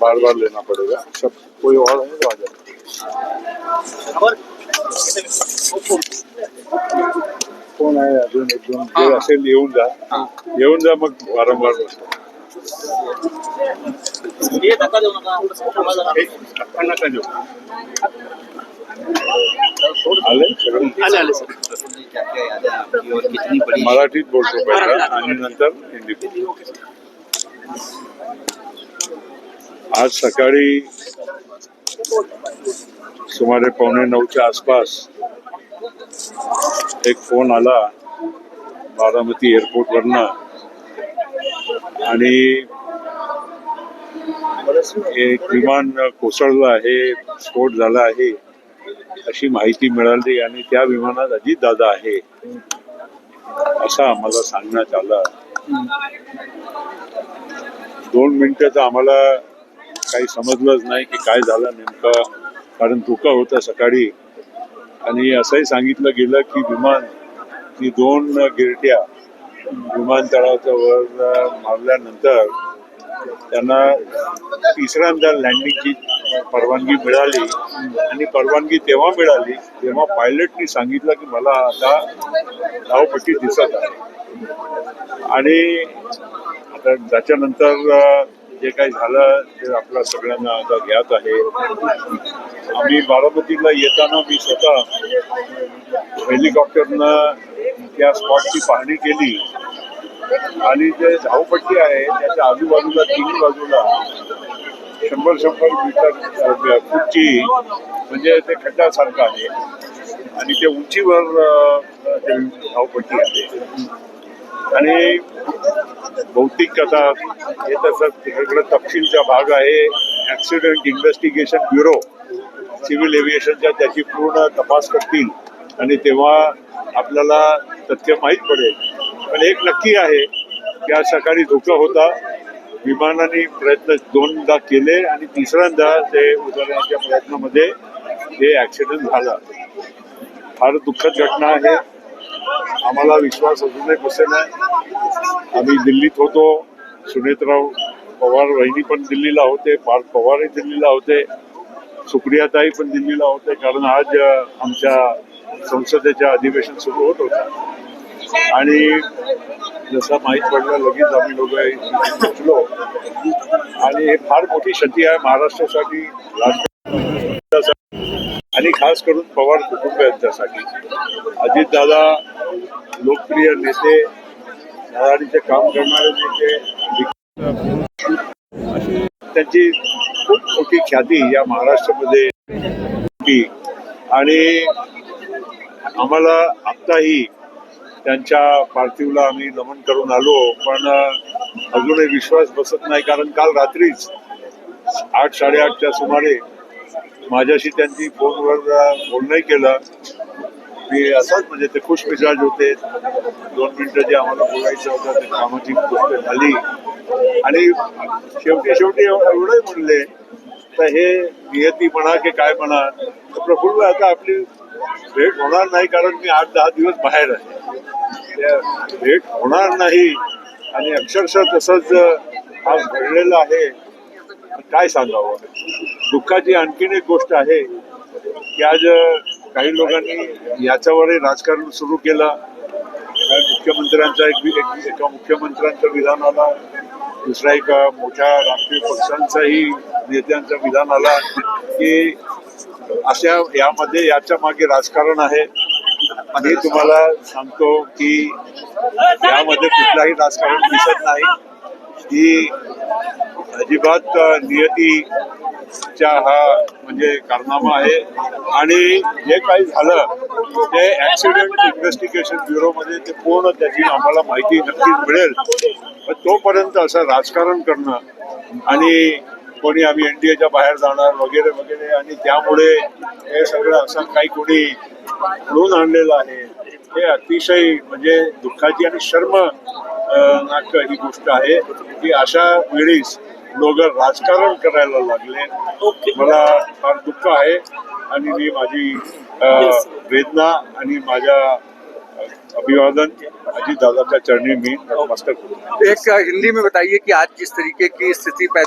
बार बार लेना पड़ेगा सब कोई और है तो आ जाए कोण आहे अजून एक दोन जे असेल येऊन जा येऊन जा मग वारंवार नका देऊ आले सगळे है मराठीत बोलतो पहिला आणि नंतर हिंदीत आज सकाळी सुमारे पावणे नऊच्या आसपास एक फोन आला बारामती एअरपोर्टवरनं. आणि एक विमान कोसळलं आहे स्फोट झाला आहे अशी माहिती मिळाली आणि त्या विमानात अजित दादा आहे असं आम्हाला सांगण्यात आलं. दोन मिनिटं तर आम्हाला काही समजलंच नाही की काय झालं नेमकं. कारण धुकं होतं सकाळी. आणि असंही सांगितलं गेलं की विमान ती दोन गिरट्या विमानतळाच्या वर मारल्यानंतर त्यांना तिसऱ्यांदा लँडिंगची परवानगी मिळाली. आणि परवानगी तेव्हा मिळाली तेव्हा पायलटनी सांगितलं की मला आता धावपट्टी दिसत आहे. आणि आता त्याच्यानंतर जे काही झालं ते आपल्या सगळ्यांना आता ज्ञात आहे. आम्ही बारामतीला येताना मी स्वतः हेलिकॉप्टरनं त्या स्पॉटची पाहणी केली. आणि जे धावपट्टी आहे त्याच्या आजूबाजूला तिन्ही बाजूला शंभर शंभर मीटर अ, फूटची म्हणजे ते खड्ड्यासारखं आहे. आणि ते उंचीवर धावपट्टी आहे. आणि भौतिक कथा हे तसंच तिकडे तपशीलचा भाग आहे. ऍक्सिडेंट इन्व्हेस्टिगेशन ब्युरो सिव्हिल एव्हिएशनच्या त्याची पूर्ण तपास करतील. आणि तेव्हा आपल्याला तथ्य माहीत पडेल. पण एक नक्की आहे की आज सकाळी धोका होता. विमानाने प्रयत्न दोनदा केले आणि तिसऱ्यांदा ते उतरण्याच्या प्रयत्नामध्ये हे ऍक्सिडेंट झाला. फार दुःखद घटना आहे. आम्हाला विश्वास अजूनही बसेल आम्ही दिल्लीत होतो. सुनेत्राव पवार वहिनी पण दिल्लीला होते. पार्थ पवारही दिल्लीला होते. सुप्रियाताई पण दिल्लीला होते. कारण आज आमच्या संसदेच्या अधिवेशन सुरू होत होतं. आणि जसं माहीत पडलं लगेच आम्ही दोघं पोचलो आणि हे फार मोठी क्षती आहे महाराष्ट्रासाठी. आणि खास करून पवार कुटुंबियांच्यासाठी. अजितदादा लोकप्रिय नेते धडाडीचे काम करणारे नेते त्यांची खूप मोठी ख्याती या महाराष्ट्रामध्ये होती. आणि आम्हाला आत्ताही त्यांच्या पार्थिवला आम्ही नमन करून आलो पण अजूनही विश्वास बसत नाही कारण काल रात्रीच आठ साडेआठच्या सुमारे माझ्याशी त्यांनी फोनवर बोलणंही केलं. मी असंच म्हणजे ते खुश मिजाज होते. दोन मिनिटं जे आम्हाला बोलायचं होतं ते कामाची गोष्ट झाली. आणि शेवटी शेवटी एवढंही म्हणले तर हे नियती म्हणा की काय म्हणा तर प्रफुल्ल आता आपली भेट होणार नाही कारण मी आठ दहा दिवस बाहेर आहे. भेट होणार नाही. आणि अक्षरशः तसंच आज घडलेलं आहे. काय सांगावं? दुःखाची आणखीन एक गोष्ट आहे की आज काही लोकांनी याच्यावरही राजकारण सुरू केलं. मुख्यमंत्र्यांचा एक एका मुख्यमंत्र्यांचं विधान आला. दुसरा एक मोठ्या राजकीय पक्षांचाही नेत्यांचं विधान आला. की अशा यामध्ये याच्या मागे राजकारण आहे. आणि तुम्हाला सांगतो की यामध्ये कुठलाही राजकारण दिसत नाही. ही अजिबात नियती चा हा म्हणजे कारनामा आहे. आणि जे काही झालं ते ऍक्सिडेंट इन्व्हेस्टिगेशन ब्युरोमध्ये ते पूर्ण त्याची आम्हाला माहिती नक्कीच मिळेल. तोपर्यंत असं राजकारण करणं आणि कोणी आम्ही एनडीएच्या बाहेर जाणार वगैरे वगैरे आणि त्यामुळे हे सगळं असं काही कोणी घडून आणलेलं आहे हे अतिशय म्हणजे दुःखाची आणि शर्म अं, नाक ही गोष्ट आहे. की अशा वेळीच लोक राजकारण करायला लागले. मला फार दुःख आहे आणि मी माझी वेदना आणि माझ्या अभिवादन अजित दादाच्या चरणी मी नतमस्तक होतो. एक हिंदी में बताइए कि आज जिस तरीके की स्थिति पैदा